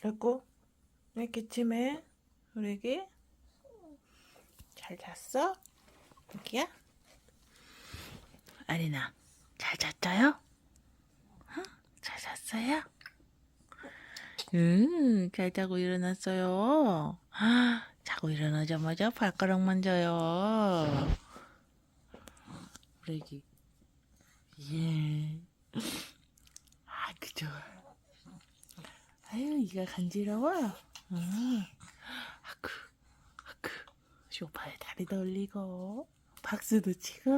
그리고 왜 기침해? 우리 애기? 잘 잤어? 여기야? 아리나 잘 잤어요? 어? 잘 잤어요? 응, 잘 자고 일어났어요. 아, 자고 일어나자마자 발가락 만져요. 우리 애기. 예. 아, 그죠. 아 유, 이가 간지러워. 응. 아크, 아크. 쇼파에 다리도 올리고, 박수도 치고,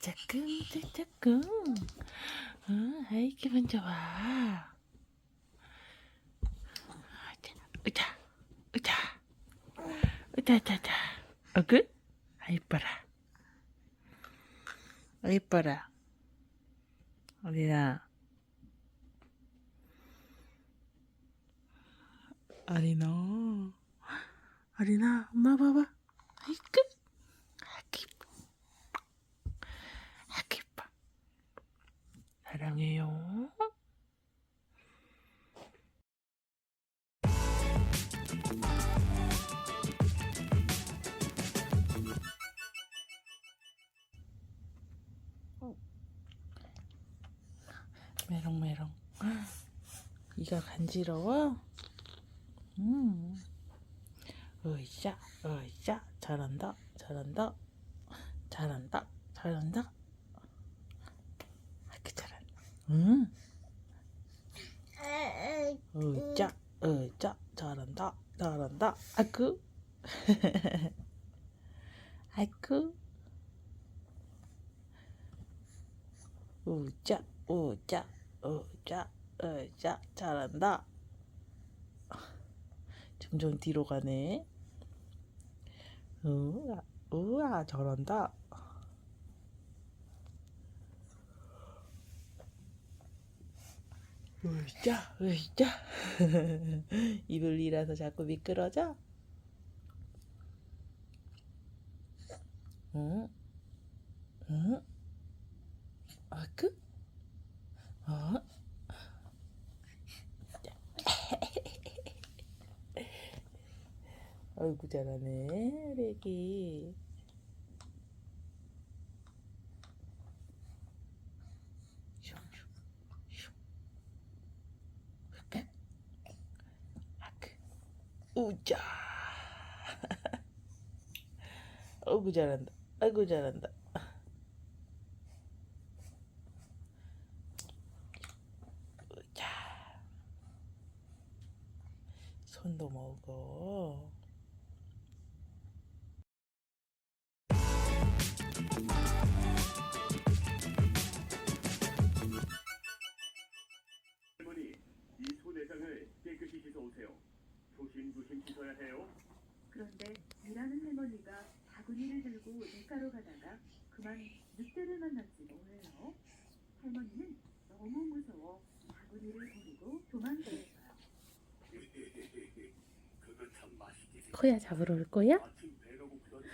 짜짜끔, 짜짜끔. 응, 아이, 기분 좋아. 으자, 으자, 으자, 으자, 으자. 어그? 아, 이뻐라. 아, 이뻐라. 어리나. 아리나. 아리나, 엄마 봐봐. 아이고. 아, 기뻐. 아, 기뻐. 사랑해요. 메롱메롱. 이가 간지러워? 음. 으쌰, 으쌰. 잘한다, 잘한다. 잘한다, 잘한다. 아그 잘한다. 응. 으쌰, 으쌰. 잘한다, 잘한다. 아그. 아이쿠. 우짜, 우짜, 우짜, 우짜. 잘한다. 점점 뒤로 가네. 우와, 우와, 잘한다. 으쌰, 으쌰. 일어서 자꾸 미끄러져. 응? 응? 아그? 어? 아이고 잘하네 레기. 우자. 아이고 잘한다. 아이고 잘한다. 우자. 손도 먹어 오세요. 조심조심 씻어야 해요. 그런데 일하는 할머니가 바구니를 들고 밀가로 가다가 그만 늑대를 만났지 뭐예요. 할머니는 너무 무서워 바구니를 버리고 도망다녔어요. 그거 참 맛있지. 코야 잡으러 올 거야? 배가 고프던데.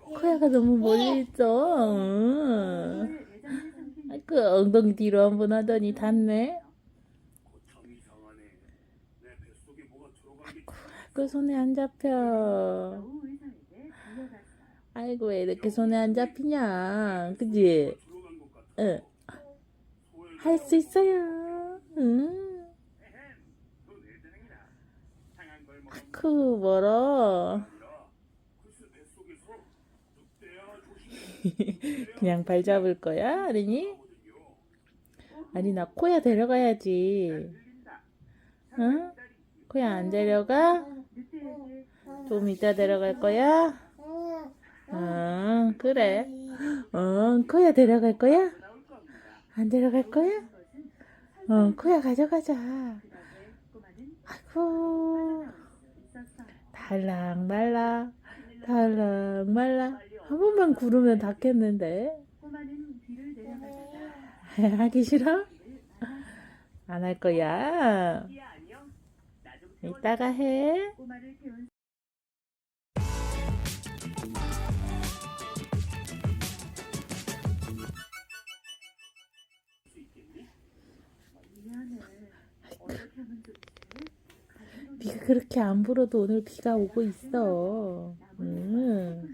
코야가 너무 멀리 있어 내장을 삼킨 아이고 엉덩이 뒤로 한번 하더니 닿네 고참 이상하네. 내 뱃속에 뭐가 들어간 게그 손에 안 잡혀. 아이고 왜 이렇게 손에 안 잡히냐 그지? 응. 할 수 있어요 응. 크 멀어. 그냥 발 잡을 거야 아린이? 아니 나 코야 데려가야지 응? 코야 안 데려가? 좀 이따 데려갈 거야? 응 그래 응 코야 데려갈 거야? 안 데려갈 거야? 응 코야 가져가자 아이고. 달랑 말랑 달랑 말랑 한 번만 구르면 닿겠는데 하기 싫어? 안 할 거야 이따가 해 비가 그렇게 안 불어도 오늘 비가 오고 있어. 응.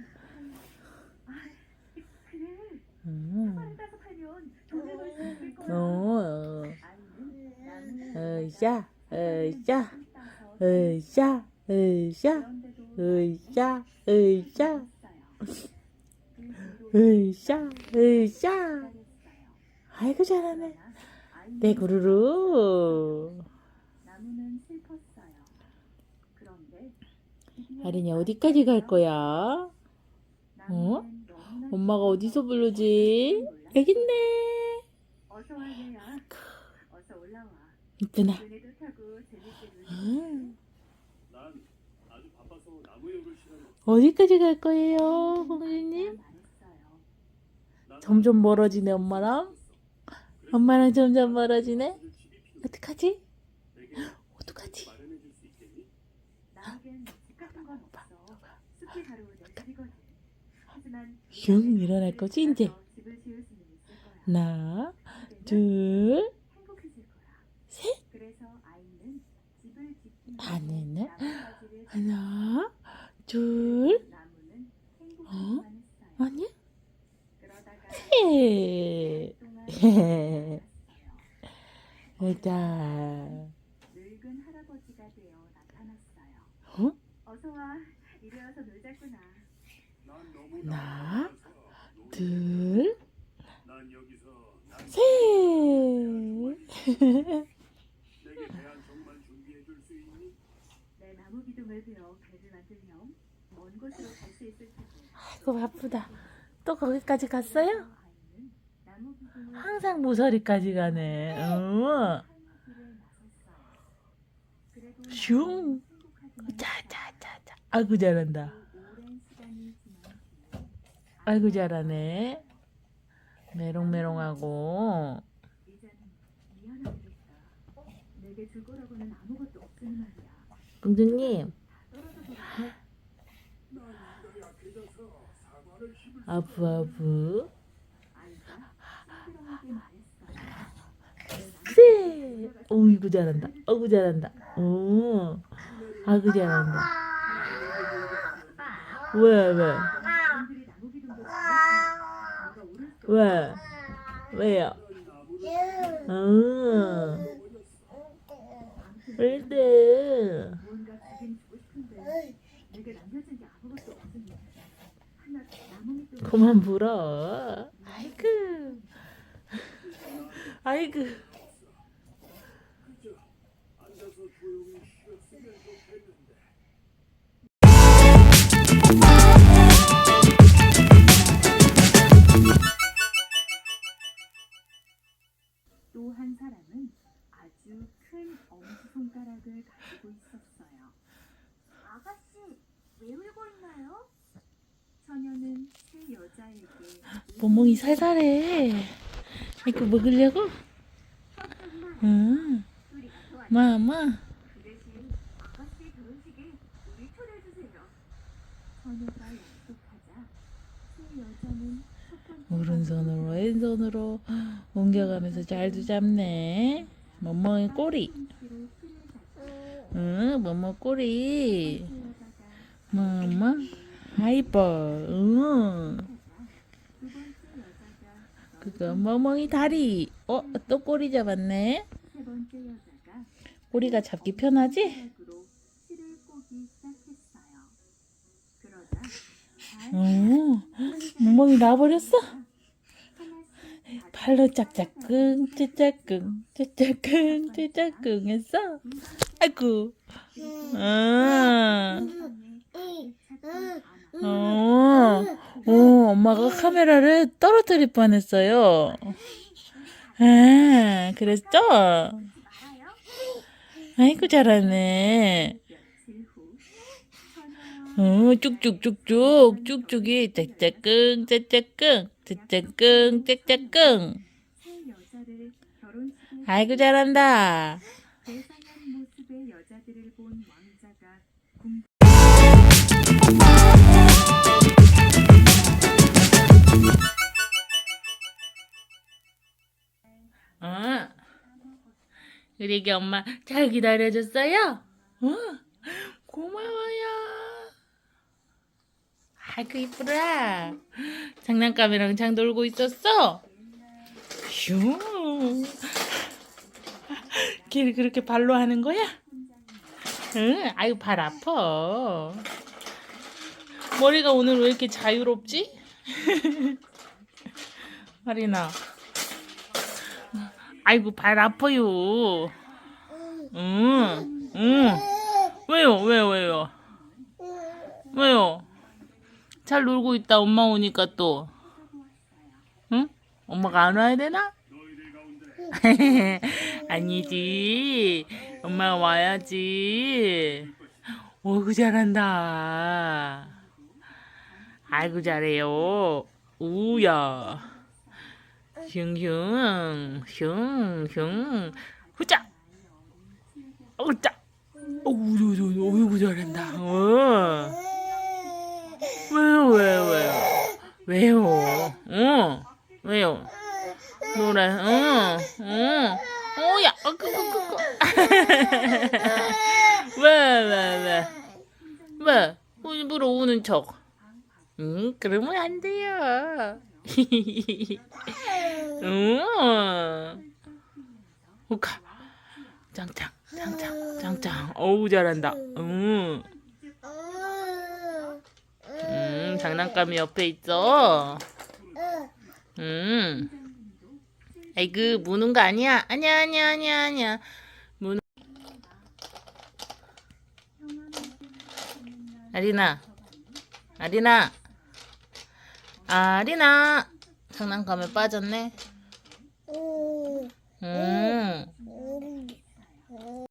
응. 어. 나무를 으쌰, 으쌰, 으쌰, 으쌰, 으쌰, 으쌰, 그 으쌰, 으쌰. 아이고 잘하네. 내 구루루. 나무는 슬펐어요. 그런데 드디어 아린이 어디까지 갈 거야? 너무나 엄마가 어디서 부르지? 올라와. 이쁘나. 없어. 어디까지 갈 거예요, 공주님? 점점 멀어지네, 엄마랑. 엄마랑 점점 멀어지네. 어떡하지? 어떡하지? 마련해 줄 수 있겠니? 나에겐 집 같은 건 없어. 숲이 바로 내 집이거든. 하지만 슝 일어날 거지, 이제? 하나, 그러면 둘, 행복해질 거야. 셋. 그래서 아이는 집을 짓기 아니네. 위해 나뭇가지를 하나, 둘, 나무는 어? 행복해만 했어요. 아니야? 그러다가 셋. 동안 일단, 늙은 할아버지가 되어 나타났어요. 어? 어서 와. 이리 와서 놀자꾸나. 난 너무 하나, 나가서 놀- 둘, 난 여기서 난 셋. 내게 대한 정말 준비해 줄 수 있니? 내 나무 기둥을 베어 배를 만들면 먼 곳으로 갈 수 있을 테 고. 아이고, 바쁘다. 또 거기까지 갔어요? 항상 모서리까지 가네. 어. 슝. 짜자자자. 아이고, 잘한다. 아이고, 잘하네. 메롱메롱하고. 공주님, 아부, 아부. 네. 어이구, 잘한다. 어이구, 잘한다. 오. 아이고, 잘한다. 왜, 왜? 사람들이 나무 기둥도 잘했으면 내가 오를 수 왜? 왜요? 나무 밑도 그만 불어. 아이고. 아이고. 또 한 사람은 아주 큰 엄지손가락을 가지고 있었어요. 아가씨, 왜 울고 있나요? 처녀는 새 여자에게 멍멍이 살살해. 이거 먹으려고? 응. 우리가 도와 마마. 그 대신 아가씨 결혼식에 우리 초대해주세요. 처녀가 약속하자 새 여자는 오른손으로 왼손으로 옮겨가면서 잘도 잡네. 멍멍이 꼬리. 응, 멍멍 꼬리. 마마. 하이버. 응. 그거 멍멍이 다리. 어, 또 꼬리 잡았네. 꼬리가 잡기 편하지? 어, 멍멍이 나버렸어? 발로 짝짝꿍, 찌짝꿍, 찌짝꿍, 찌짝꿍 했어? 아이고. 아. 어, 어, 엄마가 카메라를 떨어뜨릴 뻔했어요. 아, 그랬죠? 아이고, 잘하네. 어, 쭉쭉쭉쭉, 쭉쭉이 짝짝꿍, 짝짝꿍, 여자를 결혼식에 아이고, 잘한다. 아, 우리 애기 엄마 잘 기다려줬어요? 어? 고마워요. 아이고 이쁘라. 장난감이랑 장 놀고 있었어? 휴. 걔를 그렇게 발로 하는 거야? 응, 아유 발 아파. 머리가 오늘 왜 이렇게 자유롭지? 마리나. 아이고 발 아파요. 응, 응. 왜요, 왜요, 왜요? 왜요? 잘 놀고 있다 엄마 오니까 또. 응? 엄마가 안 와야 되나? 아니지. 엄마 와야지. 어이구 잘한다. 아이고 잘해요. 우야. 흉흉 흉흉 후자. 어자. 어우 어이구 잘한다. 어. 왜요 왜요 왜요 왜요? 어 왜요? 노래 응 응. 오야 어, 그, 그, 그, 그. 왜왜 왜? 왜? 일부러 우는 척. 응 그러면 안 돼요. 응. 우카 짱짱 짱짱 짱짱 어우 잘한다. 응. 장난감이 옆에 있죠? 음. 아이그 무는 거 아니야? 아니야 아니야 아니야 아니야. 무는. 아리나. 아리나. 아리나. 장난감에 빠졌네. 음.